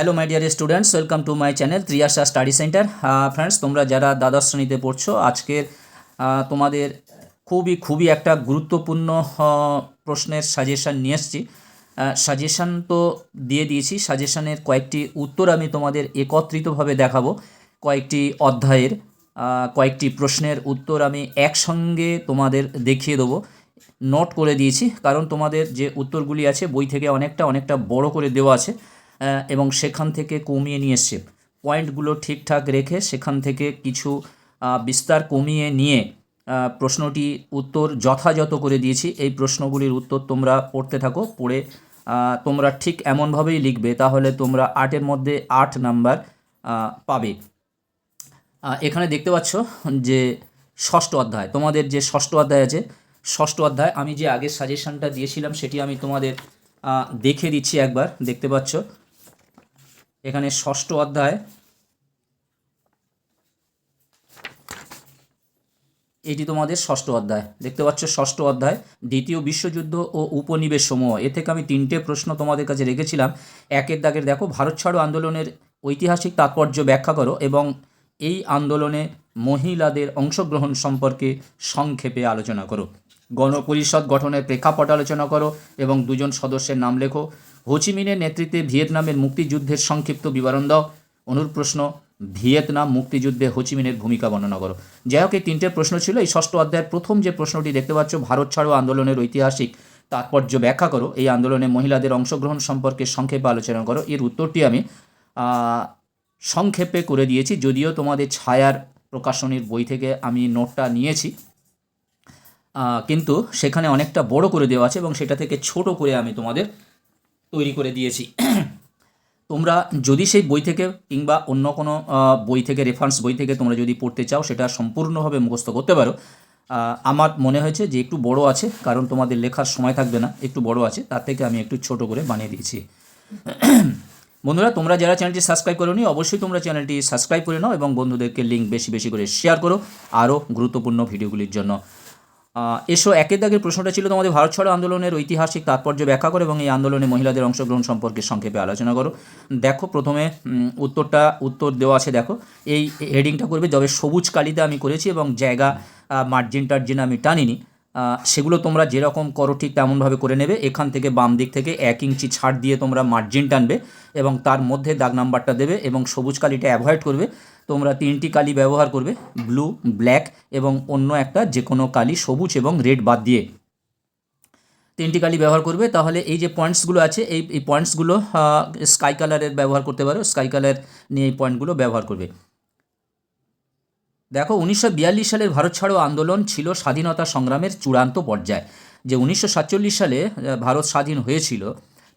Hello my dear students welcome to my channel Triyasha study centre friends তোমরা যারা দ্বাদশ শ্রেণীতে পড়ছো, আজকের তোমাদের খুবই খুবই একটা গুরুত্বপূর্ণ প্রশ্নের সাজেশান নিয়ে এসেছি। সাজেশান তো দিয়ে দিয়েছি। সাজেশানের কয়েকটি উত্তর আমি তোমাদের একত্রিতভাবে দেখাবো। কয়েকটি অধ্যায়ের কয়েকটি প্রশ্নের উত্তর আমি একসঙ্গে তোমাদের দেখিয়ে দেবো। নোট করে দিয়েছি, কারণ তোমাদের যে উত্তরগুলি আছে, বই থেকে অনেকটা অনেকটা বড় করে দেওয়া আছে। এবং সেখান থেকে কমিয়ে নিয়ে এসছে পয়েন্টগুলো ঠিকঠাক রেখে সেখান থেকে কিছু বিস্তার কমিয়ে নিয়ে প্রশ্নটি উত্তর যথাযথ করে দিয়েছি। এই প্রশ্নগুলির উত্তর তোমরা পড়তে থাকো, পড়ে তোমরা ঠিক এমনভাবেই লিখবে, তাহলে তোমরা আটের মধ্যে আট নাম্বার পাবে। এখানে দেখতে পাচ্ছ যে ষষ্ঠ অধ্যায়, তোমাদের যে ষষ্ঠ অধ্যায় আছে, ষষ্ঠ অধ্যায়, আমি যে আগের সাজেশনটা দিয়েছিলাম, সেটি আমি তোমাদের দেখে দিচ্ছি একবার, দেখতে পাচ্ছ। এখানে ষষ্ঠ অধ্যায়। এটি তোমাদের ষষ্ঠ অধ্যায়। দেখতে পাচ্ছ, ষষ্ঠ অধ্যায়, দ্বিতীয় বিশ্বযুদ্ধ ও উপনিবেশ সমূহ। এ থেকে আমি তিনটে প্রশ্ন তোমাদের কাছে রেখেছিলাম। একের দাগের দেখো, ভারত ছাড়ো আন্দোলনের ঐতিহাসিক তাৎপর্য ব্যাখ্যা করো এবং এই আন্দোলনে মহিলাদের অংশগ্রহণ সম্পর্কে সংক্ষেপে আলোচনা করো। গণপরিষদ গঠনের প্রেক্ষাপট আলোচনা করো এবং দুজন সদস্যের নাম লেখো। হোচিমিনের নেতৃত্বে ভিয়েতনামের মুক্তিযুদ্ধের সংক্ষিপ্ত বিবরণ দাও। অনুপ্রশ্ন ভিয়েতনাম মুক্তিযুদ্ধে হোচিমিনের ভূমিকা বর্ণনা করো। যাই হোক, এই তিনটে প্রশ্ন ছিল। এই ষষ্ঠ অধ্যায়ের প্রথম যে প্রশ্নটি দেখতে পাচ্ছ, ভারত ছাড়ো আন্দোলনের ঐতিহাসিক তাৎপর্য ব্যাখ্যা করো। এই আন্দোলনে মহিলাদের অংশগ্রহণ সম্পর্কে সংক্ষেপে আলোচনা করো। এর উত্তরটি আমি সংক্ষেপে করে দিয়েছি। যদিও তোমাদের ছায়ার প্রকাশনীর বই থেকে আমি নোটটা নিয়েছি কিন্তু সেখানে অনেকটা বড় করে দেওয়া আছে এবং সেটা থেকে ছোট করে আমি তোমাদের তৈরি করে দিয়েছি। তোমরা যদি সেই বই থেকে কিংবা অন্য কোনো বই থেকে রেফারেন্স বই থেকে তোমরা যদি পড়তে চাও, সেটা সম্পূর্ণভাবে মুখস্থ করতে পারো। আমার মনে হয়েছে যে একটু বড় আছে, কারণ তোমাদের লেখার সময় থাকবে না, একটু বড় আছে, তার থেকে আমি একটু ছোট করে বানিয়ে দিয়েছি। বন্ধুরা, তোমরা যারা চ্যানেলটি সাবস্ক্রাইব করোনি, অবশ্যই তোমরা চ্যানেলটি সাবস্ক্রাইব করে নাও এবং বন্ধুদেরকে লিঙ্ক বেশি বেশি করে শেয়ার করো আরও গুরুত্বপূর্ণ ভিডিওগুলির জন্য। এসো, একের দাগের প্রশ্নটা ছিল তোমাদের ভারত ছাড়ো আন্দোলনের ঐতিহাসিক তাৎপর্য ব্যাখ্যা করো এবং এই আন্দোলনে মহিলাদের অংশগ্রহণ সম্পর্কে সংক্ষেপে আলোচনা করো। দেখো, প্রথমে উত্তরটা, উত্তর দেওয়া আছে, দেখো। এই হেডিংটা করবে, যবে সবুজ কালিতে আমি করেছি এবং জায়গা মার্জিন টার্জিন আমি টানিনি। সেগুলো তোমরা যেরকম করো ঠিক তেমনভাবে করে নেবে। এখান থেকে বাম দিক থেকে এক ইঞ্চি ছাড় দিয়ে তোমরা মার্জিন টানবে এবং তার মধ্যে দাগ নাম্বারটা দেবে এবং সবুজ কালিটা অ্যাভয়েড করবে। তোমরা তিনটি কালি ব্যবহার করবে ব্লু ব্ল্যাক এবং অন্য একটা যে কোনো কালি সবুজ এবং রেড বাদ দিয়ে। তিনটি কালি ব্যবহার করবে, তাহলে এই যে পয়েন্টসগুলো আছে, এই এই পয়েন্টসগুলো স্কাই কালারের ব্যবহার করতে পারো। স্কাই কালার নিয়ে এই পয়েন্টগুলো ব্যবহার করবে। দেখো, উনিশশো বিয়াল্লিশ সালের ভারত ছাড়ো আন্দোলন ছিল স্বাধীনতা সংগ্রামের চূড়ান্ত পর্যায়। যে উনিশশো সাতচল্লিশ সালে ভারত স্বাধীন হয়েছিল,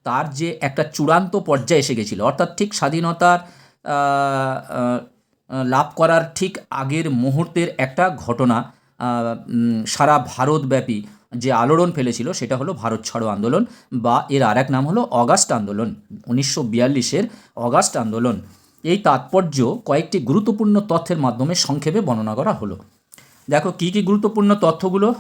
তার যে একটা চূড়ান্ত পর্যায়ে এসে গেছিল, অর্থাৎ ঠিক স্বাধীনতার লাভ করার ঠিক আগের মুহূর্তের একটা ঘটনা সারা ভারতব্যাপী যে আলোড়ন ফেলেছিল, সেটা হলো ভারত ছাড়ো আন্দোলন, বা এর আর এক নাম হলো অগাস্ট আন্দোলন, উনিশশো বিয়াল্লিশের অগাস্ট আন্দোলন। এই তাৎপর্য কয়েকটি গুরুত্বপূর্ণ তথ্যের মাধ্যমে সংক্ষেপে বর্ণনা করা হলো। দেখো, কী কী গুরুত্বপূর্ণ তথ্যগুলো?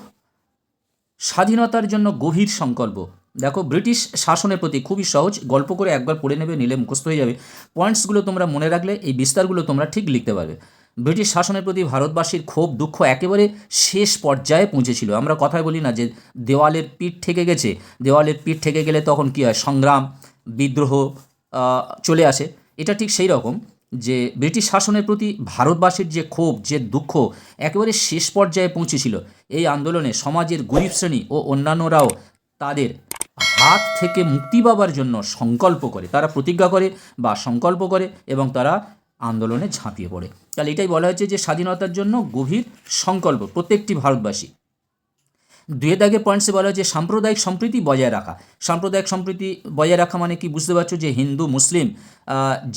স্বাধীনতার জন্য গভীর সংকল্প। দেখো, ব্রিটিশ শাসনের প্রতি খুবই সহজ, গল্প করে একবার পড়ে নেবে, নিলে মুখস্থ হয়ে যাবে। পয়েন্টসগুলো তোমরা মনে রাখলে, এই বিস্তারগুলো তোমরা ঠিক লিখতে পারবে। ব্রিটিশ শাসনের প্রতি ভারতবাসীর ক্ষোভ, দুঃখ একেবারে শেষ পর্যায়ে পৌঁছেছিল। আমরা কথায় বলি না যে দেওয়ালের পিঠ থেকে গেছে। দেওয়ালের পিঠ থেকে গেলে তখন কী হয়? সংগ্রাম, বিদ্রোহ চলে আসে। এটা ঠিক সেই রকম যে ব্রিটিশ শাসনের প্রতি ভারতবাসীর যে ক্ষোভ, যে দুঃখ একেবারে শেষ পর্যায়ে পৌঁছেছিল, এই আন্দোলনে সমাজের গরিব শ্রেণি ও অন্যান্যরাও তাদের হাত থেকে মুক্তি পাবার জন্য সংকল্প করে। তারা প্রতিজ্ঞা করে বা সংকল্প করে এবং তারা আন্দোলনে ঝাঁপিয়ে পড়ে। তাহলে এটাই বলা হয়েছে যে স্বাধীনতার জন্য গভীর সংকল্প প্রত্যেকটি ভারতবাসী দুয়ে দাগে পয়েন্টসে বলা হয় যে সাম্প্রদায়িক সম্প্রীতি বজায় রাখা। সাম্প্রদায়িক সম্প্রীতি বজায় রাখা মানে কি? বুঝতে পারছ যে হিন্দু, মুসলিম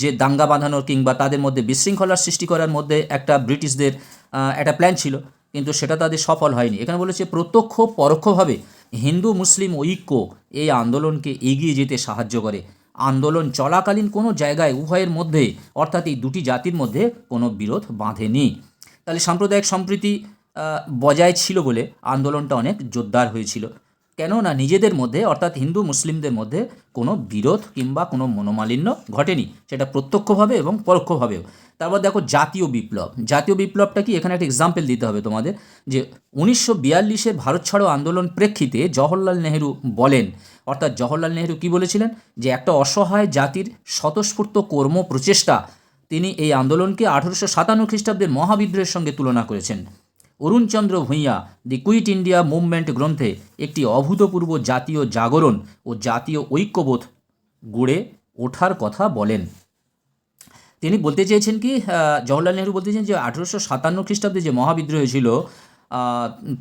যে দাঙ্গা বাঁধানোর কিংবা তাদের মধ্যে বিশৃঙ্খলার সৃষ্টি করার মধ্যে একটা ব্রিটিশদের একটা প্ল্যান ছিল, কিন্তু সেটা তাদের সফল হয়নি। এখানে বলেছে প্রত্যক্ষ, পরোক্ষভাবে হিন্দু, মুসলিম ঐক্য এই আন্দোলনকে এগিয়ে যেতে সাহায্য করে। আন্দোলন চলাকালীন কোনো জায়গায় উভয়ের মধ্যে, অর্থাৎ এই দুটি জাতির মধ্যে কোনো বিরোধ বাঁধেনি। তাহলে সাম্প্রদায়িক সম্প্রীতি বজায় ছিল বলে আন্দোলনটা অনেক জোরদার হয়েছিল। কেননা নিজেদের মধ্যে, অর্থাৎ হিন্দু মুসলিমদের মধ্যে কোনো বিরোধ কিংবা কোনো মনোমালিন্য ঘটেনি। সেটা প্রত্যক্ষভাবে এবং পরোক্ষভাবেও। তারপর দেখো জাতীয় বিপ্লব। জাতীয় বিপ্লবটা কি? এখানে একটা এক্সাম্পল দিতে হবে তোমাদের, যে উনিশশো বিয়াল্লিশের ভারত ছাড়ো আন্দোলন প্রেক্ষিতে জওহরলাল নেহেরু বলেন, অর্থাৎ জওহরলাল নেহেরু কি বলেছিলেন? যে একটা অসহায় জাতির স্বতঃস্ফূর্ত কর্ম প্রচেষ্টা তিনি এই আন্দোলনকে আঠেরোশো সাতান্ন খ্রিস্টাব্দের মহাবিদ্রোহের সঙ্গে তুলনা করেছেন। Arunchandra Bhuiyan, the quit India movement গ্রন্থে একটি অভূতপূর্ব জাতীয় জাগরণ ও জাতীয় ঐক্যবোধ গড়ে ওঠার কথা বলেন। তিনি বলতে চেয়েছেন কি জওহরলাল নেহরু বলতে চেয়েছেন যে আঠেরোশো সাতান্ন খ্রিস্টাব্দে যে মহাবিদ্রোহ ছিল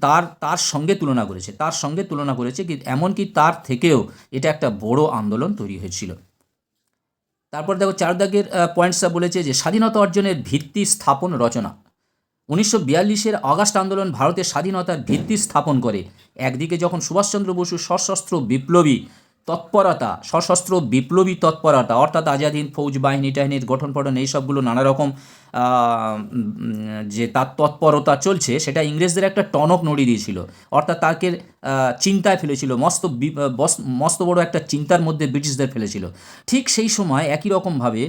তার তার সঙ্গে তুলনা করেছে, তার সঙ্গে তুলনা করেছে কি, এমনকি তার থেকেও এটা একটা বড় আন্দোলন তৈরি হয়েছিল। তারপর দেখো চার দাগের পয়েন্টসটা বলেছে যে স্বাধীনতা অর্জনের ভিত্তি স্থাপন রচনা। উনিশশো বিয়াল্লিশের অগাস্ট আন্দোলন ভারতের স্বাধীনতার ভিত্তি স্থাপন করে। একদিকে যখন সুভাষচন্দ্র বসু সশস্ত্র বিপ্লবী তৎপরতা, সশস্ত্র বিপ্লবী তৎপরতা, অর্থাৎ আজাদ হিন্দ ফৌজ বাহিনী টাহিনীর গঠন পঠন, এই সবগুলো নানা রকম যে তার তৎপরতা চলছে, সেটা ইংরেজদের একটা টনক নড়ি দিয়েছিল। অর্থাৎ তাকে চিন্তায় ফেলেছিল, মস্ত মস্ত বড় একটা চিন্তার মধ্যে ব্রিটিশদের ফেলেছিল। ঠিক সেই সময় একই রকমভাবে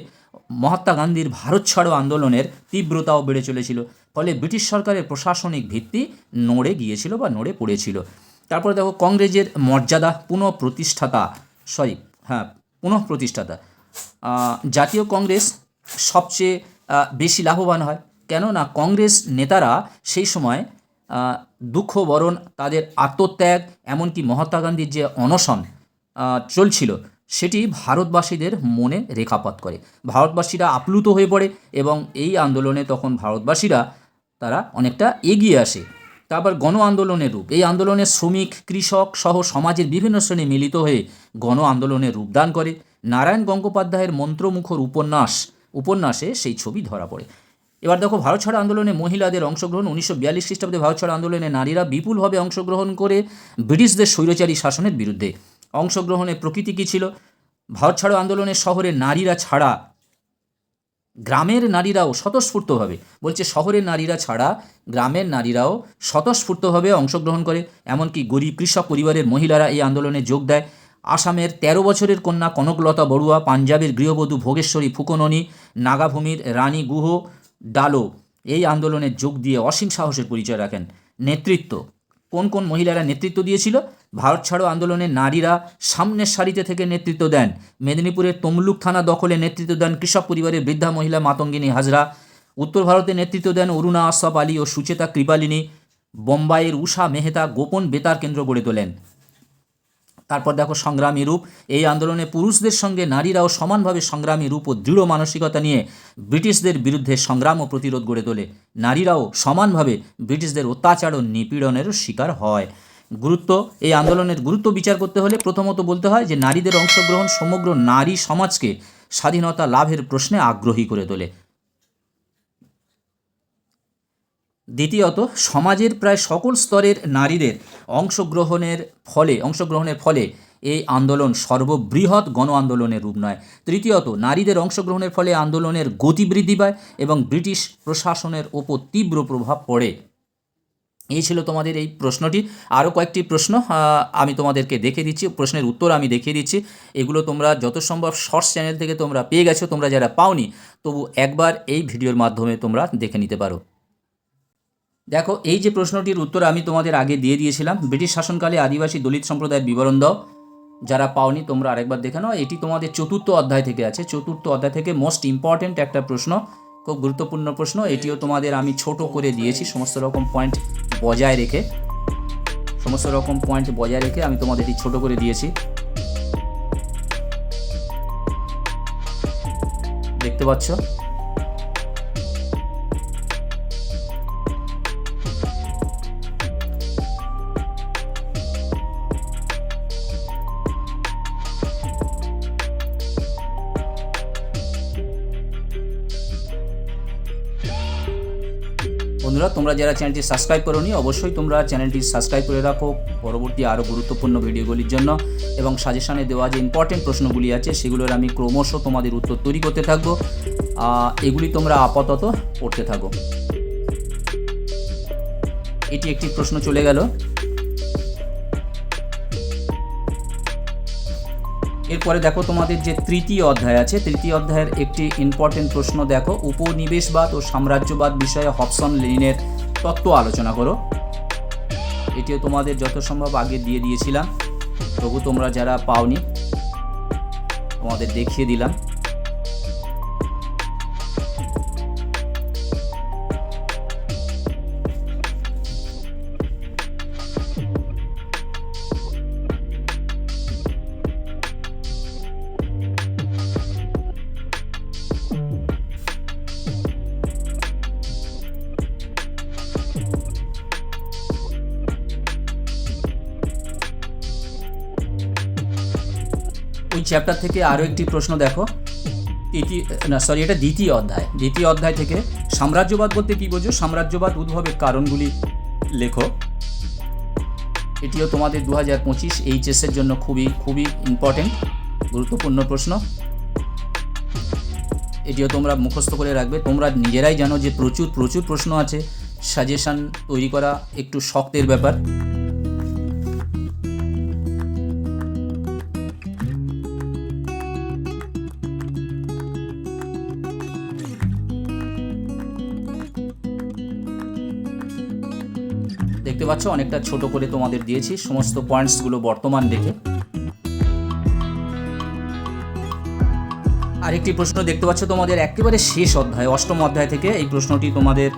মহাত্মা গান্ধীর ভারত ছাড়ো আন্দোলনের তীব্রতাও বেড়ে চলেছিল, ফলে ব্রিটিশ সরকারের প্রশাসনিক ভিত্তি নড়ে গিয়েছিল বা নড়ে পড়েছিল। তারপরে দেখো কংগ্রেসের মর্যাদা পুনঃপ্রতিষ্ঠাতা সরি হ্যাঁ পুনঃপ্রতিষ্ঠাতা। জাতীয় কংগ্রেস সবচেয়ে বেশি লাভবান হয়। কেননা কংগ্রেস নেতারা সেই সময় দুঃখ বরণ, তাদের আত্মত্যাগ, এমনকি মহাত্মা গান্ধীর যে অনশন চলছিল, সেটি ভারতবাসীদের মনে রেখাপাত করে। ভারতবাসীরা আপ্লুত হয়ে পড়ে এবং এই আন্দোলনে তখন ভারতবাসীরা, তারা অনেকটা এগিয়ে আসে। তারপর গণ আন্দোলনের রূপ। এই আন্দোলনে শ্রমিক, কৃষক সহ সমাজের বিভিন্ন শ্রেণি মিলিত হয়ে গণ আন্দোলনের রূপদান করে। নারায়ণ গঙ্গোপাধ্যায়ের মন্ত্রমুখর উপন্যাস, উপন্যাসে সেই ছবি ধরা পড়ে। এবার দেখো, ভারত ছাড়ো আন্দোলনে মহিলাদের অংশগ্রহণ উনিশশো বিয়াল্লিশ খ্রিস্টাব্দে ভারত ছাড়া আন্দোলনে নারীরা বিপুলভাবে অংশগ্রহণ করে ব্রিটিশদের স্বৈরচারী শাসনের বিরুদ্ধে। অংশগ্রহণের প্রকৃতি কী ছিল? ভারত ছাড়ো আন্দোলনে শহরে নারীরা ছাড়া গ্রামের নারীরাও স্বতঃস্ফূর্তভাবে, বলছে শহরের নারীরা ছাড়া গ্রামের নারীরাও স্বতঃস্ফূর্তভাবে অংশগ্রহণ করে। এমনকি গরিব কৃষক পরিবারের মহিলারা এই আন্দোলনে যোগ দেয়। আসামের ১৩ বছরের কন্যা কনকলতা বড়ুয়া, পাঞ্জাবের গৃহবধূ ভোগেশ্বরী ফুকননি, নাগাভূমির রানী গুহ ডালো এই আন্দোলনে যোগ দিয়ে অসীম সাহসের পরিচয় রাখেন। নেতৃত্ব কোন কোন মহিলারা নেতৃত্ব দিয়েছিল? ভারত ছাড়ো আন্দোলনে নারীরা সামনের সারিতে থেকে নেতৃত্ব দেন। মেদিনীপুরের তমলুক থানা দখলে নেতৃত্ব দেন কৃষক পরিবারের বৃদ্ধা মহিলা মাতঙ্গিনী হাজরা। উত্তর ভারতে নেতৃত্ব দেন অরুণা আশরাফ আলী ও সুচেতা কৃপালিনী। বোম্বাইয়ের উষা মেহতা গোপন বেতার কেন্দ্র গড়ে তোলেন। তারপর দেখো সংগ্রামী রূপ। এই আন্দোলনে পুরুষদের সঙ্গে নারীরাও সমানভাবে সংগ্রামী রূপ ও দৃঢ় মানসিকতা নিয়ে ব্রিটিশদের বিরুদ্ধে সংগ্রাম ও প্রতিরোধ গড়ে তোলে। নারীরাও সমানভাবে ব্রিটিশদের অত্যাচার ও নিপীড়নেরও শিকার হয়। গুরুত্ব, এই আন্দোলনের গুরুত্ব বিচার করতে হলে প্রথমত বলতে হয় যে, নারীদের অংশগ্রহণ সমগ্র নারী সমাজকে স্বাধীনতা লাভের প্রশ্নে আগ্রহী করে তোলে। দ্বিতীয়ত, সমাজের প্রায় সকল স্তরের নারীদের অংশগ্রহণের ফলে অংশগ্রহণের ফলে এই আন্দোলন সর্ববৃহৎ গণ আন্দোলনের রূপ নয়। তৃতীয়ত, নারীদের অংশগ্রহণের ফলে আন্দোলনের গতি বৃদ্ধি পায় এবং ব্রিটিশ প্রশাসনের ওপর তীব্র প্রভাব পড়ে। এই ছিল তোমাদের এই প্রশ্নটি। আরও কয়েকটি প্রশ্ন আমি তোমাদেরকে দেখে দিচ্ছি। প্রশ্নের উত্তর আমি দেখিয়ে দিচ্ছি। এগুলো তোমরা যত সম্ভব শর্টস চ্যানেল থেকে তোমরা পেয়ে গেছো। তোমরা যারা পাওনি, তবু একবার এই ভিডিওর মাধ্যমে তোমরা দেখে নিতে পারো। দেখো, এই যে প্রশ্নটির উত্তর আমি তোমাদের আগে দিয়ে দিয়েছিলাম, ব্রিটিশ শাসনকালে আদিবাসী দলিত সম্প্রদায়ের বিবরণ দাও। যারা পাওনি, তোমরা আরেকবার দেখে নাও, এটি তোমাদের চতুর্থ অধ্যায় থেকে আছে। চতুর্থ অধ্যায় থেকে মোস্ট ইম্পর্ট্যান্ট একটা প্রশ্ন, খুব গুরুত্বপূর্ণ প্রশ্ন, এটিও তোমাদের আমি ছোট করে দিয়েছি, সমস্ত রকম পয়েন্ট বজায় রেখে। সমস্ত রকম পয়েন্ট বজায় রেখে আমি তোমাদের এটি ছোট করে দিয়েছি। দেখতে পাচ্ছ? বন্ধুরা, তোমরা যারা চ্যানেলটি সাবস্ক্রাইব করোনি, অবশ্যই তোমরা চ্যানেলটি সাবস্ক্রাইব করে রাখো। পরবর্তী আরও গুরুত্বপূর্ণ ভিডিওগুলির জন্য এবং সাজেশানে দেওয়া যে ইম্পর্টেন্ট প্রশ্নগুলি আছে, সেগুলোর আমি ক্রমশ তোমাদের উত্তর তৈরি করতে থাকব। এগুলি তোমরা আপাতত পড়তে থাকো। এটি একটি প্রশ্ন চলে গেল। এরপরে দেখো তোমাদের যে তৃতীয় অধ্যায় আছে, তৃতীয় অধ্যায়ের একটি ইম্পর্টেন্ট প্রশ্ন দেখো। উপনিবেশবাদ ও সাম্রাজ্যবাদ বিষয়ে হবসন লিনের তত্ত্ব আলোচনা করো। এটিও তোমাদের যত সম্ভব আগে দিয়ে দিয়েছিলাম। তবু তোমরা যারা পাওনি, তোমাদের দেখিয়ে দিলাম। চ্যাপ্টার থেকে আরও একটি প্রশ্ন দেখো। তৃতীয় না সরি এটা দ্বিতীয় অধ্যায়। দ্বিতীয় অধ্যায় থেকে সাম্রাজ্যবাদ বলতে কী বোঝো? সাম্রাজ্যবাদ উদ্ভবের কারণগুলি লেখো। এটিও তোমাদের দু হাজার পঁচিশ এইচএসের জন্য খুবই খুবই ইম্পর্টেন্ট গুরুত্বপূর্ণ প্রশ্ন। এটিও তোমরা মুখস্থ করে রাখবে। তোমরা নিজেরাই জানো যে প্রচুর প্রচুর প্রশ্ন আছে। সাজেশান তৈরি করা একটু শক্তের ব্যাপার। পাচ্ছ, অনেকটা ছোট করে তোমাদের দিয়েছি। সমস্ত পয়েন্টসগুলো বর্তমান দেখে। আরেকটি প্রশ্ন দেখতে পাচ্ছ তোমাদের, একেবারে শেষ অধ্যায়, অষ্টম অধ্যায় থেকে এই প্রশ্নটি তোমাদের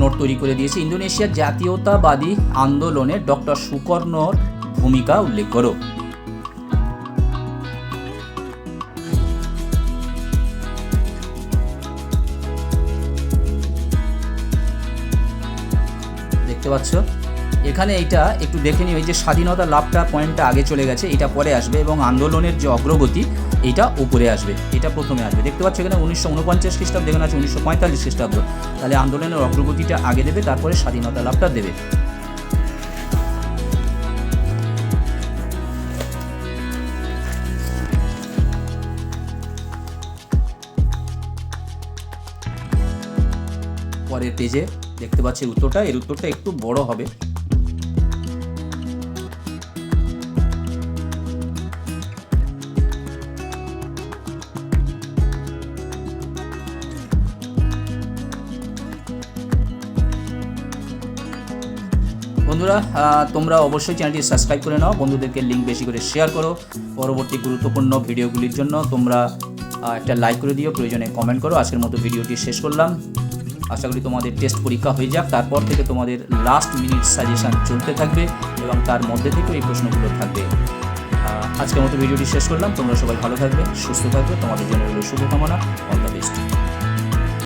নোট তৈরি করে দিয়েছে। ইন্দোনেশিয়ার জাতীয়তাবাদী আন্দোলনে ডক্টর সুকর্ণর ভূমিকা উল্লেখ করো। দেখতে পাচ্ছ। এখানে এইটা একটু দেখে নিও, এই যে স্বাধীনতা লাভটা পয়েন্টটা আগে চলে গেছে, এটা পরে আসবে এবং আন্দোলনের যে অগ্রগতি, এটা উপরে আসবে, এটা প্রথমে আসবে। দেখতে পাচ্ছ এখানে উনিশশো উনপঞ্চাশ খ্রিস্টাব্দ, এখানে আছে উনিশশো পঁয়তাল্লিশ খ্রিস্টাব্দ। তাহলে আন্দোলনের অগ্রগতিটা আগে দেবে, তারপরে স্বাধীনতা লাভটা দেবে। পরের পেজে দেখতে পাচ্ছি উত্তরটা, এর উত্তরটা একটু বড় হবে। বন্ধুরা তোমরা অবশ্যই চ্যানেলটি সাবস্ক্রাইব করে নাও। বন্ধুদেরকে লিঙ্ক বেশি করে শেয়ার করো। পরবর্তী গুরুত্বপূর্ণ ভিডিওগুলির জন্য তোমরা একটা লাইক করে দিও। প্রয়োজনে কমেন্ট করো। আজকের মতো ভিডিওটি শেষ করলাম। আশা করি তোমাদের টেস্ট পরীক্ষা হয়ে যাক, তারপর থেকে তোমাদের লাস্ট মিনিট সাজেশান চলতে থাকবে এবং তার মধ্যে থেকে এই প্রশ্নগুলো থাকবে। আজকের মতো ভিডিওটি শেষ করলাম, তোমরা সবাই ভালো থাকবে, সুস্থ থাকবে, তোমাদের জন্য শুভকামনা অল দ্য বেস্ট